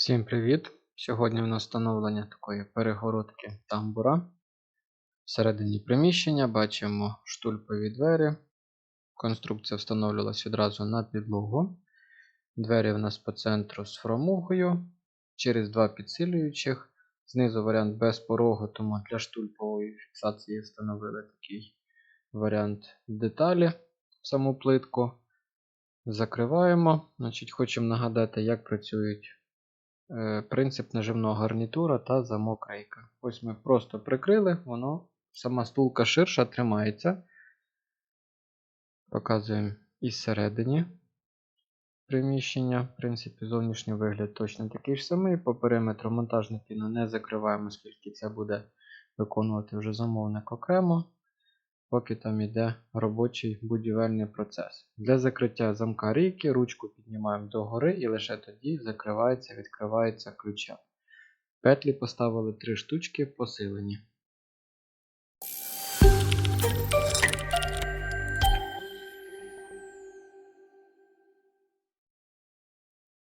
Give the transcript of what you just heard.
Всім привіт! Сьогодні в нас встановлення такої перегородки тамбура. Всередині приміщення бачимо штульпові двері. Конструкція встановлювалась відразу на підлогу. Двері в нас по центру з фрамугою, через два підсилюючих. Знизу варіант без порогу, тому для штульпової фіксації встановили такий варіант деталі саму плитку. Закриваємо. Значить, Хочемо нагадати, як працюють принцип наживного гарнітура та замок рейка. Ось ми просто прикрили, воно сама стулка ширша тримається. Показуємо і зсередині приміщення. В принципі, зовнішній вигляд точно такий ж самий. По периметру монтажну піну не закриваємо, оскільки це буде виконувати вже замовник окремо поки там йде робочий будівельний процес. Для закриття замка рійки ручку піднімаємо догори і лише тоді закривається відкривається ключа. Петлі поставили 3 штучки посилені.